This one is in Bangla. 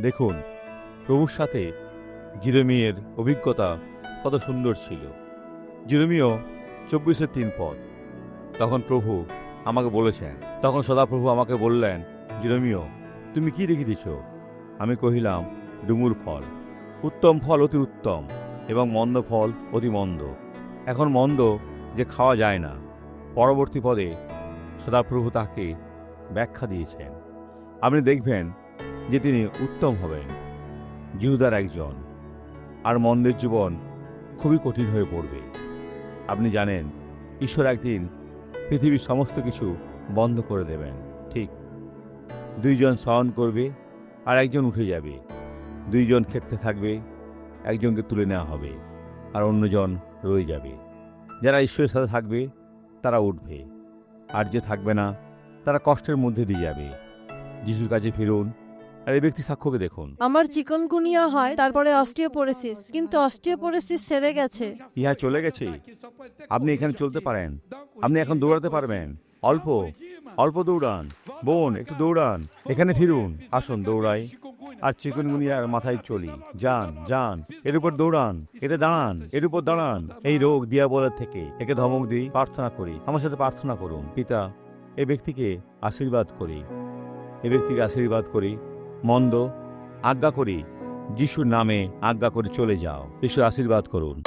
দেখুন, প্রভুর সাথে জিরোমিয়ের অভিজ্ঞতা কত সুন্দর ছিল। জিরোমিও চব্বিশের তিন পদ। তখন প্রভু আমাকে বলেছেন, তখন সদাপ্রভু আমাকে বললেন জিরোমিও তুমি কি রেখে দিছ আমি কহিলাম, ডুমুর ফল। উত্তম ফল অতি উত্তম এবং মন্দ ফল অতি মন্দ। এখন মন্দ যে খাওয়া যায় না। পরবর্তী পদে সদাপ্রভু তাকে ব্যাখ্যা দিয়েছেন। আপনি দেখবেন যে তিনি উত্তম হবেন, জিহুদার একজন। আর মন্দের জীবন খুবই কঠিন হয়ে পড়বে। আপনি জানেন, ঈশ্বর একদিন পৃথিবীর সমস্ত কিছু বন্ধ করে দেবেন, ঠিক। দুইজন শয়ন করবে আর একজন উঠে যাবে। দুইজন ক্ষেত্রে থাকবে, একজনকে তুলে নেওয়া হবে আর অন্যজন রয়ে যাবে। যারা ঈশ্বরের সাথে থাকবে, তারা উঠবে। আর যে থাকবে না, তারা কষ্টের মধ্যে দিয়ে যাবে। যিশুর কাছে ফিরুন আর এই ব্যক্তি সাক্ষ্যকে দেখুন। আমার চিকনগুনিয়া হয় তারপরে অস্টিওপোরোসিস কিন্তু অস্টিওপোরোসিস সেরে গেছে। ইহা চলে গেছে। আপনি এখানে চলতে পারেন। আপনি এখন দৌড়াতে পারবেন। অল্প অল্প দৌড়ান। বোন একটু দৌড়ান। এখানে ফিরুন। আসুন দৌড়াই। আর চিকুনগুনিয়ার মাথায় চলি। যান যান। এর উপর দৌড়ান। এতে দাঁড়ান। এর উপর দাঁড়ান। এই রোগ দিয়া বলার থেকে একে ধমক দিই প্রার্থনা করি। আমার সাথে প্রার্থনা করুন। পিতা এই ব্যক্তিকে আশীর্বাদ করি। এ ব্যক্তিকে আশীর্বাদ করি। মন্দ আজ্ঞা করি যিশুর নামে আজ্ঞা করে চলে যাও। ঈশ্বর আশীর্বাদ করুন।